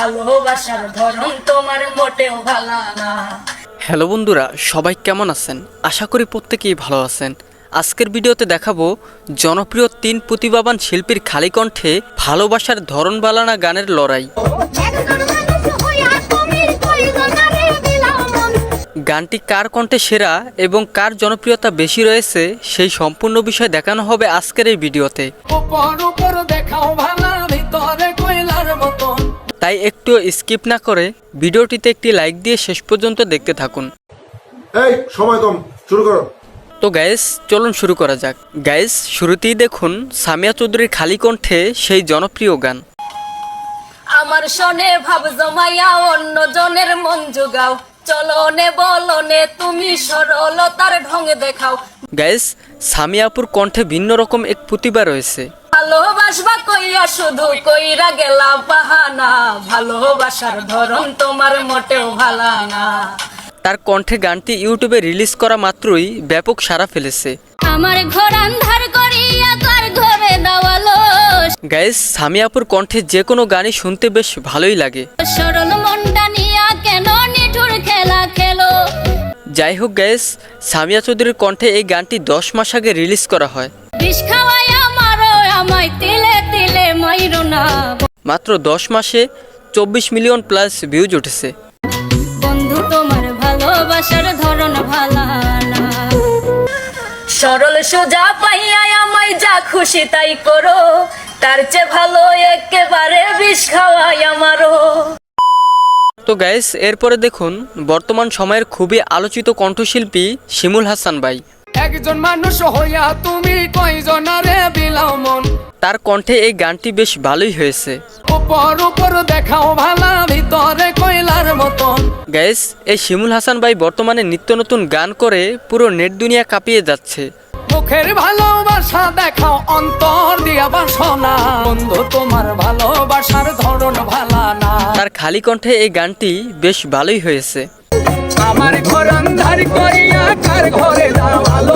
ভালোবাসার ধরন তোমার মোটেও ভালো না। হ্যালো বন্ধুরা সবাই কেমন আছেন? আশা করি প্রত্যেকেই ভালো আছেন। আজকের ভিডিওতে দেখাবো জনপ্রিয় তিন প্রতিভাবান শিল্পীর খালি কণ্ঠে ভালোবাসার ধরন বালানা গানের লড়াই। গানটি কার কণ্ঠে সেরা এবং কার জনপ্রিয়তা বেশি রয়েছে সেই সম্পূর্ণ বিষয় দেখানো হবে আজকের এই ভিডিওতে। দেখাও ভালা ভিতরে। তাই একটু স্কিপ না করে ভিডিওটিতে একটি লাইক দিয়ে শেষ পর্যন্ত দেখতে থাকুন। এই সময় কম শুরু করো। তো গ্যাস চলুন শুরু করা যাক। গ্যাস শুরুতেই দেখুন সামিয়া চৌধুরীর খালি কণ্ঠে সেই জনপ্রিয় গান। আমার শোনে ভাব জমাইয়া অন্য জনের মন যোগাও চলনে বলনে তুমি সরলতার দেখাও। গ্যাস সামিয়াপুর কণ্ঠে ভিন্ন রকম এক প্রতিভা রয়েছে। ভালোবাসবা কইয়া শুধু কইরা গেলা বাহানা। ভালোবাসার ধরন তোমার মোটেও ভালো না। তার কণ্ঠে গানটি ইউটিউবে রিলিজ করা মাত্রই ব্যাপক সাড়া ফেলেছে। আমার ঘর আন্ধার করিয়া কার ঘরে দাওয়ালো গ্যাস সামিয়াপুর কণ্ঠে যে কোনো গানই শুনতে বেশ ভালোই লাগে। সরল মনটা খেলা খেলো। যাই হোক গ্যাস সামিয়া চৌধুরীর কণ্ঠে এই গানটি দশ মাস আগে রিলিজ করা হয়। মাত্র দশ মাসে চব্বিশ মিলিয়ন প্লাস ভিউজ উঠেছে। বন্ধু তোমার ভালোবাসার ধরন ভালা সরল সোজা পাইয়া আমায় যা খুশি তাই করো। তার চেয়ে ভালো একেবারে বিষ আমারও তো গ্যাস এরপরে দেখুন বর্তমান সময়ের খুবই আলোচিত কণ্ঠশিল্পী শিমুল হাসান ভাই। একজন মানুষ হইয়া তুমি কয়জনারে বিলাও মন? তার কণ্ঠে এই গানটি বেশ ভালোই হয়েছে। উপর উপর দেখাও ভালা ভিতরে কয়লার মতন। গ্যাস এই শিমুল হাসান ভাই বর্তমানে নিত্য নতুন গান করে পুরো নেট দুনিয়া কাঁপিয়ে যাচ্ছে। মুখের ভালোবাসা দেখাও অন্তর দিয়া বাসনা। বন্ধু তোমার ভালোবাসার খালি কণ্ঠে এই গানটি বেশ ভালোই হয়েছে। আমার ঘর আন্ধার করিয়া কার ঘরে দাঁড়াল।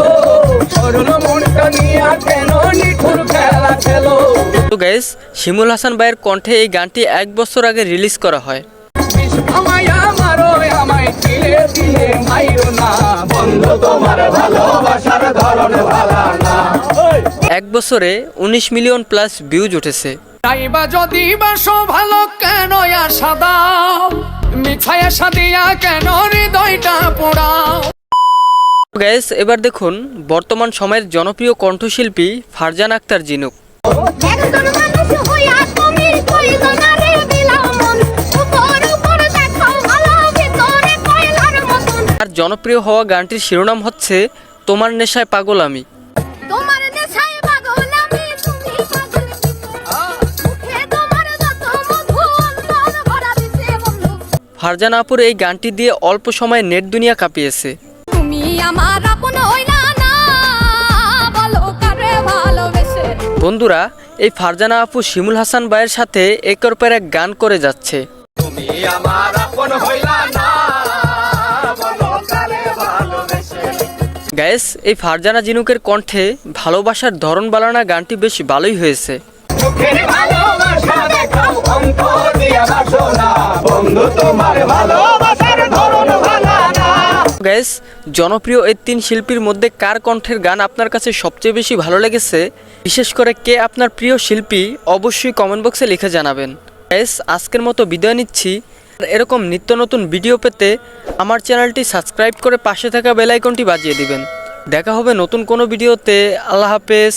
সরল মনটা নিয়া কেন নিঠুর খেলা খেলো? তো গ্যাস শিমুল হাসান ভাইয়ের কণ্ঠে এই গানটি এক বছর আগে রিলিজ করা হয়। বন্ধু তোমার ভালোবাসার ধরন ভালা এক বছরে উনিশ মিলিয়ন প্লাস ভিউজ উঠেছে। যদি বাসো ভালো কেন আশা দাও মিছায় আশা দিয়া কেন হৃদয়টা পোড়াও গ্যাস এবার দেখুন বর্তমান সময়ের জনপ্রিয় কণ্ঠশিল্পী ফারজান আক্তার জিনুক। তার জনপ্রিয় হওয়া গানটির শিরোনাম হচ্ছে তোমার নেশায় পাগল আমি। ফারজানা আপুর এই গানটি দিয়ে অল্প সময়ে নেট দুনিয়া কাঁপিয়েছে। তুমি আমার আপন হইলা না বলো কারে ভালোবেসে। বন্ধুরা এই ফারজানা আপু শিমুল হাসান ভাইয়ের সাথে একের পর এক গান করে যাচ্ছে। তুমি আমার আপন হইলা না বলো কারে ভালোবেসে। গ্যাস এই ফারজানা জিনুকের কণ্ঠে ভালোবাসার ধরন বালানা গানটি বেশ ভালোই হয়েছে। ভালোবাসা গ্যাস জনপ্রিয় এই তিন শিল্পীর মধ্যে কার কণ্ঠের গান আপনার কাছে সবচেয়ে বেশি ভালো লেগেছে? বিশেষ করে কে আপনার প্রিয় শিল্পী, অবশ্যই কমেন্ট বক্সে লিখে জানাবেন। গ্যাস আজকের মতো বিদায় নিচ্ছি। এরকম নিত্য নতুন ভিডিও পেতে আমার চ্যানেলটি সাবস্ক্রাইব করে পাশে থাকা বেল আইকনটি বাজিয়ে দিবেন। দেখা হবে নতুন কোনো ভিডিওতে আল্লাহ হাফেজ।